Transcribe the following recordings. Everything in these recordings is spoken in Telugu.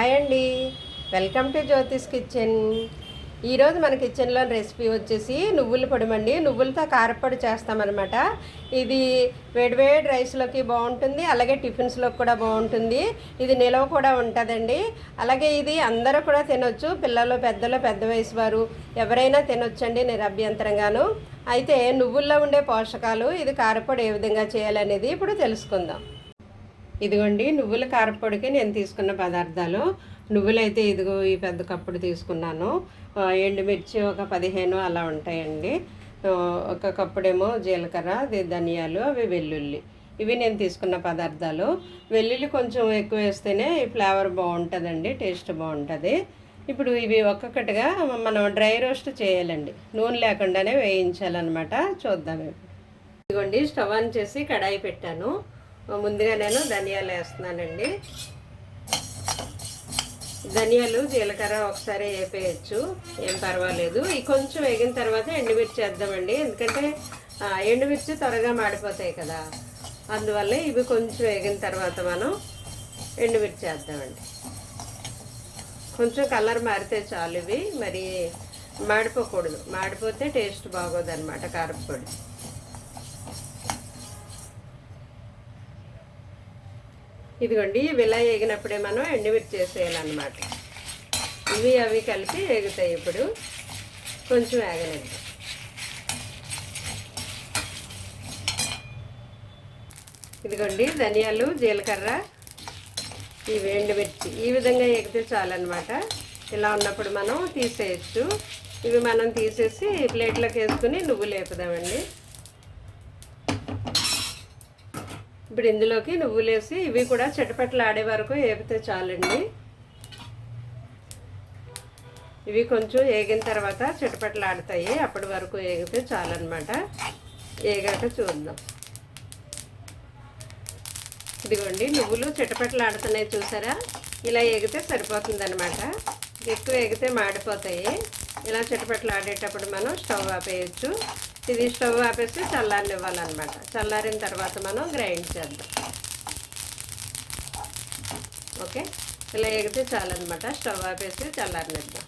హాయ్ అండి. Welcome to Jyothish kitchen. ఈరోజు మన కిచెన్లో రెసిపీ వచ్చేసి నువ్వుల పొడిమండి. నువ్వులతో కారపొడి చేస్తామన్నమాట. ఇది వేడివేడి రైస్లోకి బాగుంటుంది అలాగే టిఫిన్స్లోకి కూడా బాగుంటుంది. ఇది నిలవ కూడా ఉంటుందండి. అలాగే ఇది అందరూ కూడా తినొచ్చు పిల్లలు పెద్దలు పెద్ద వయసు వారు ఎవరైనా తినొచ్చండి నిరభ్యంతరంగాను. అయితే నువ్వుల్లో ఉండే పోషకాలు ఇది కారపొడి ఏ విధంగా చేయాలనేది ఇప్పుడు తెలుసుకుందాం. ఇదిగోండి నువ్వుల కారపొడికి నేను తీసుకున్న పదార్థాలు. నువ్వులైతే ఇదిగో ఈ పెద్ద కప్పుడు తీసుకున్నాను. ఎండుమిర్చి ఒక పదిహేను అలా ఉంటాయండి. ఒక కప్పుడేమో జీలకర్ర అది ధనియాలు అవి వెల్లుల్లి. ఇవి నేను తీసుకున్న పదార్థాలు. వెల్లుల్లి కొంచెం ఎక్కువ వేస్తేనే ఈ ఫ్లేవర్ బాగుంటుందండి టేస్ట్ బాగుంటుంది. ఇప్పుడు ఇవి ఒక్కొక్కటిగా మనం డ్రై రోస్ట్ చేయాలండి. నూనె లేకుండానే వేయించాలన్నమాట. చూద్దాం ఇదిగోండి స్టవ్ ఆన్ చేసి కడాయి పెట్టాను. ముందుగా నేను ధనియాలు వేస్తున్నానండి. ధనియాలు జీలకర్ర ఒకసారి వేపేయచ్చు. ఏం పర్వాలేదు. ఈ కొంచెం వేగిన తర్వాత ఎండుమిర్చి వేద్దామండి. ఎందుకంటే ఎండుమిర్చి త్వరగా మాడిపోతాయి కదా. అందువల్ల ఇవి కొంచెం వేగిన తర్వాత మనం ఎండుమిర్చి వేద్దామండి. కొంచెం కలర్ మారితే చాలు ఇవి. మరి మాడిపోకూడదు. మాడిపోతే టేస్ట్ బాగోదు అనమాట కారపొడి. ఇదిగోండి ఇవి ఇలా వేగినప్పుడే మనం ఎండుమిర్చి వేసేయాలన్నమాట ఇవి అవి కలిసి వేగుతాయి ఇప్పుడు. కొంచెం వేగనండి ఇదిగోండి ధనియాలు జీలకర్ర ఇవి ఎండుమిర్చి ఈ విధంగా ఎగితే చాలన్నమాట. ఇలా ఉన్నప్పుడు మనం తీసేయచ్చు. ఇవి మనం తీసేసి ప్లేట్లోకి వేసుకుని నువ్వులు వేపుదామండి ఇప్పుడు ఇందులోకి నువ్వులు వేసి ఇవి కూడా చెటపట్లు ఆడే వరకు వేపితే చాలండి. ఇవి కొంచెం వేగిన తర్వాత చిటపట్లు ఆడతాయి అప్పటి వరకు వేగితే చాలన్నమాట. వేగాక చూద్దాం. ఇదిగోండి నువ్వులు చిటపట్లు ఆడుతున్నాయి చూసారా? ఇలా ఎగితే సరిపోతుంది అనమాట ఎక్కువ ఎగితే మాడిపోతాయి. ఇలా చిటపట్లు ఆడేటప్పుడు మనం స్టవ్ ఆపేయచ్చు. ఇది స్టవ్ ఆపేసి చల్లారనివ్వాలన్నమాట చల్లారిన తర్వాత మనం గ్రైండ్ చేద్దాం. ఓకే? ఇలా ఎగితే చాలన్నమాట. స్టవ్ ఆపేసి చల్లారనిద్దాం.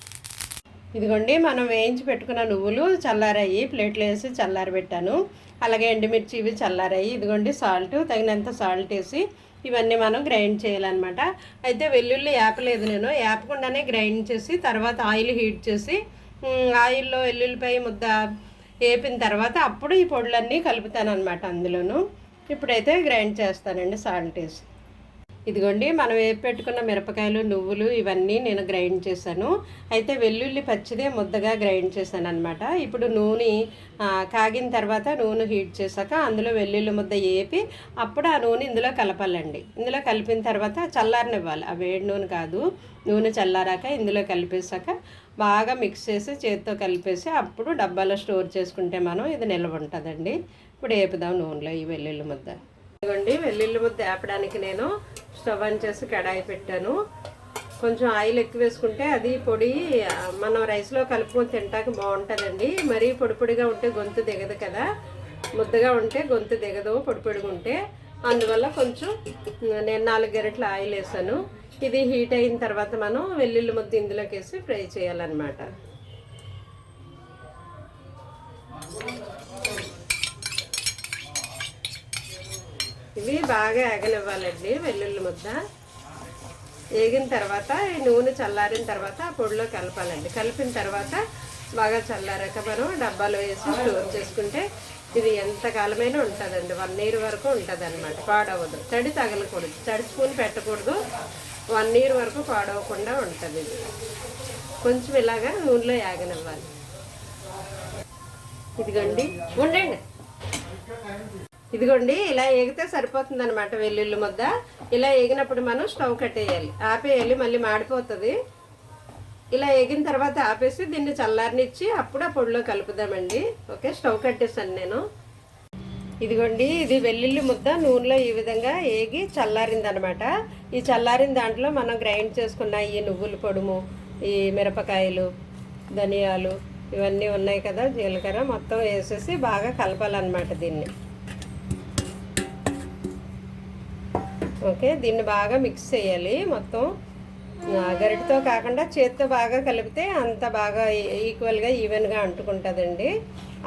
ఇదిగోండి మనం వేయించి పెట్టుకున్న నువ్వులు చల్లారాయి ప్లేట్లో వేసి చల్లారబెట్టాను. అలాగే ఎండుమిర్చి ఇవి చల్లారాయి. ఇదిగోండి సాల్ట్ తగినంత సాల్ట్ వేసి ఇవన్నీ మనం గ్రైండ్ చేయాలన్నమాట. అయితే వెల్లుల్లి యాపలేదు నేను. యాపకుండానే గ్రైండ్ చేసి తర్వాత ఆయిల్ హీట్ చేసి ఆయిల్లో వెల్లుల్లిపాయ ముద్ద వేపిన తర్వాత అప్పుడు ఈ పొడులన్నీ కలుపుతాను అనమాట అందులోనూ. ఇప్పుడైతే గ్రైండ్ చేస్తానండి సాల్ట్ వేసి. ఇదిగోండి మనం వేపి పెట్టుకున్న మిరపకాయలు నువ్వులు ఇవన్నీ నేను గ్రైండ్ చేశాను. అయితే వెల్లుల్లి పచ్చిదే ముద్దగా గ్రైండ్ చేశాను అనమాట ఇప్పుడు నూనె కాగిన తర్వాత నూనె హీట్ చేశాక అందులో వెల్లుల్లి ముద్ద వేపి అప్పుడు ఆ నూనె ఇందులో కలపాలండి. ఇందులో కలిపిన తర్వాత చల్లారనివ్వాలి. ఆ వేడి నూనె కాదు నూనె చల్లారాక ఇందులో కలిపేశాక బాగా మిక్స్ చేసి చేతితో కలిపేసి అప్పుడు డబ్బాలో స్టోర్ చేసుకుంటే మనం ఇది నిల్వ ఉంటుందండి. ఇప్పుడు వేపుదాం నూనెలో ఈ వెల్లుల్లి ముద్ద. ఇదిగోండి వెల్లుల్లి ముద్ద వేపడానికి నేను స్టవ్ ఆన్ చేసి కడాయి పెట్టాను. కొంచెం ఆయిల్ ఎక్కువ వేసుకుంటే అది పొడి మనం రైస్లో కలుపుకొని తింటాక బాగుంటుందండి. మరీ పొడి పొడిగా ఉంటే గొంతు దిగదు కదా. ముద్దగా ఉంటే గొంతు దిగదు పొడి పొడిగా ఉంటే. అందువల్ల కొంచెం నేను నాలుగు గరిటెల ఆయిల్ వేసాను. ఇది హీట్ అయిన తర్వాత మనం వెల్లుల్లి ముద్ద ఇందులోకి వేసి ఫ్రై చేయాలన్నమాట. ఇవి బాగా ఏగనివ్వాలండి వెల్లుల్లి ముద్ద. ఏగిన తర్వాత ఈ నూనె చల్లారిన తర్వాత ఆ పొడిలో కలపాలండి. కలిపిన తర్వాత బాగా చల్లారాక మనం డబ్బాలో వేసి స్టోర్ చేసుకుంటే ఇది ఎంతకాలమైనా ఉంటుందండి. వన్ ఇయర్ వరకు ఉంటుంది అనమాట పాడవదు. తడి తగలకూడదు. తడి స్పూన్ పెట్టకూడదు. వన్ ఇయర్ వరకు పాడవకుండా ఉంటుంది ఇది. కొంచెం ఇలాగా నూనెలో యాగనివ్వాలి ఇదిగండి ఉండండి. ఇదిగోండి ఇలా ఎగితే సరిపోతుంది అనమాట వెల్లుల్లి ముద్ద. ఇలా ఎగినప్పుడు మనం స్టవ్ కట్టేయాలి. ఆపేయాలి మళ్ళీ మాడిపోతుంది. ఇలా ఎగిన తర్వాత ఆపేసి దీన్ని చల్లారనిచ్చి అప్పుడు ఆ పొడిలో కలుపుదామండి. ఓకే స్టవ్ కట్టేసాను నేను. ఇదిగోండి ఇది వెల్లుల్లి ముద్ద నూనెలో ఈ విధంగా ఏగి చల్లారిందనమాట ఈ చల్లారిన దాంట్లో మనం గ్రైండ్ చేసుకున్న ఈ నువ్వుల పొడుము ఈ మిరపకాయలు ధనియాలు ఇవన్నీ ఉన్నాయి కదా జీలకర్ర మొత్తం వేసేసి బాగా కలపాలన్నమాట దీన్ని. ఓకే దీన్ని బాగా మిక్స్ చేయాలి మొత్తం. గరిటతో కాకుండా చేత్తో బాగా కలిపితే అంత బాగా ఈక్వల్గా ఈవెన్గా అంటుకుంటుందండి.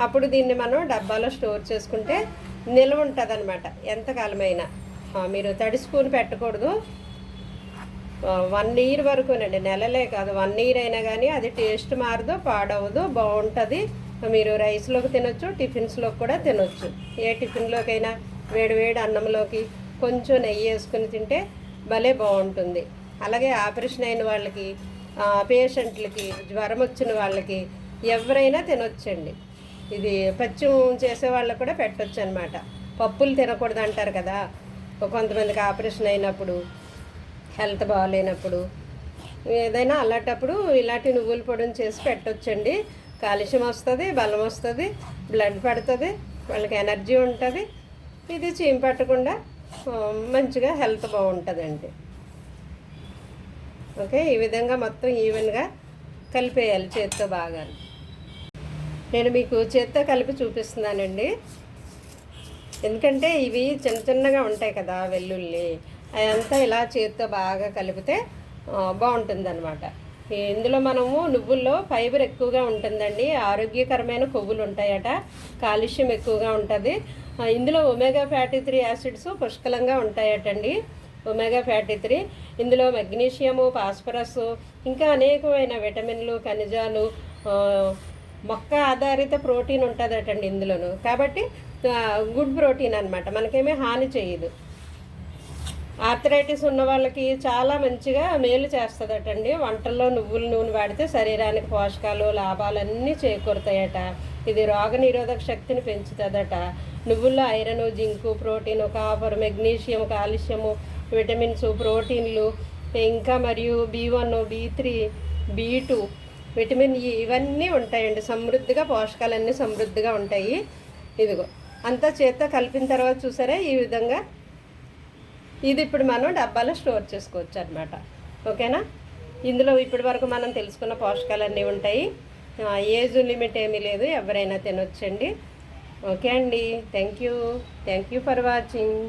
అప్పుడు దీన్ని మనం డబ్బాలో స్టోర్ చేసుకుంటే నిల్వ ఉంటుంది అనమాట ఎంతకాలమైనా మీరు తడి స్పూన్ పెట్టకూడదు. వన్ ఇయర్ వరకునండి నెలలే కాదు వన్ ఇయర్ అయినా కానీ అది టేస్ట్ మారదు పాడవదు బాగుంటుంది. మీరు రైస్లోకి తినొచ్చు టిఫిన్స్లోకి కూడా తినొచ్చు. ఏ టిఫిన్లోకైనా వేడి వేడి అన్నంలోకి కొంచెం నెయ్యి వేసుకుని తింటే భలే బాగుంటుంది. అలాగే ఆపరేషన్ అయిన వాళ్ళకి పేషెంట్లకి జ్వరం వచ్చిన వాళ్ళకి ఎవరైనా తినొచ్చండి. ఇది పచ్చిం చేసే వాళ్ళకి కూడా పెట్టొచ్చు అనమాట పప్పులు తినకూడదు అంటారు కదా. కొంతమందికి ఆపరేషన్ అయినప్పుడు హెల్త్ బాగాలేనప్పుడు ఏదైనా అలాంటప్పుడు ఇలాంటి నువ్వుల పొడిని చేసి పెట్టొచ్చండి. కాలుష్యం వస్తుంది బలం వస్తుంది బ్లడ్ పడుతుంది వాళ్ళకి ఎనర్జీ ఉంటుంది. ఇది చీమ పట్టకుండా మంచిగా హెల్త్ బాగుంటుందండి. ఓకే ఈ విధంగా మొత్తం ఈవెన్గా కలిపేయాలి చేత్తో బాగా నేను మీకు చేత్తో కలిపి చూపిస్తున్నానండి. ఎందుకంటే ఇవి చిన్న చిన్నగా ఉంటాయి కదా వెల్లుల్లి అదంతా ఇలా చేత్తో బాగా కలిపితే బాగుంటుంది అన్నమాట ఇందులో మనము నువ్వుల్లో ఫైబర్ ఎక్కువగా ఉంటుందండి. ఆరోగ్యకరమైన కొవ్వులు ఉంటాయట. కాలుష్యం ఎక్కువగా ఉంటుంది. ఇందులో ఒమేగా ఫ్యాటీ త్రీ యాసిడ్స్ పుష్కలంగా ఉంటాయటండి. Omega fatty three. ఇందులో మెగ్నీషియము ఫాస్ఫరస్ ఇంకా అనేకమైన విటమిన్లు ఖనిజాలు మొక్క ఆధారిత ప్రోటీన్ ఉంటుందటండి ఇందులోను. కాబట్టి గుడ్ ప్రోటీన్ అనమాట మనకేమీ హాని చేయదు. ఆర్థరైటిస్ ఉన్న వాళ్ళకి చాలా మంచిగా మేలు చేస్తుందటండి. వంటల్లో నువ్వుల నూనె వాడితే శరీరానికి పోషకాలు లాభాలన్నీ చేకూరుతాయట. ఇది రోగ నిరోధక శక్తిని పెంచుతుందట. నువ్వుల్లో iron zinc protein copper magnesium calcium vitamins ప్రోటీన్లు ఇంకా మరియు B one B three B two vitamin E ఇవన్నీ ఉంటాయండి. సమృద్ధిగా పోషకాలన్నీ సమృద్ధిగా ఉంటాయి. ఇదిగో అంతా చేత్తో కలిపిన తర్వాత చూసారా? ఈ విధంగా ఇది ఇప్పుడు మనం డబ్బాలో స్టోర్ చేసుకోవచ్చు అనమాట ఓకేనా? ఇందులో ఇప్పటి వరకు మనం తెలుసుకున్న పోషకాలన్నీ ఉంటాయి. ఏజ్ లిమిట్ ఏమీ లేదు ఎవరైనా తినొచ్చండి. ఓకే అండి. Thank you. Thank you for watching.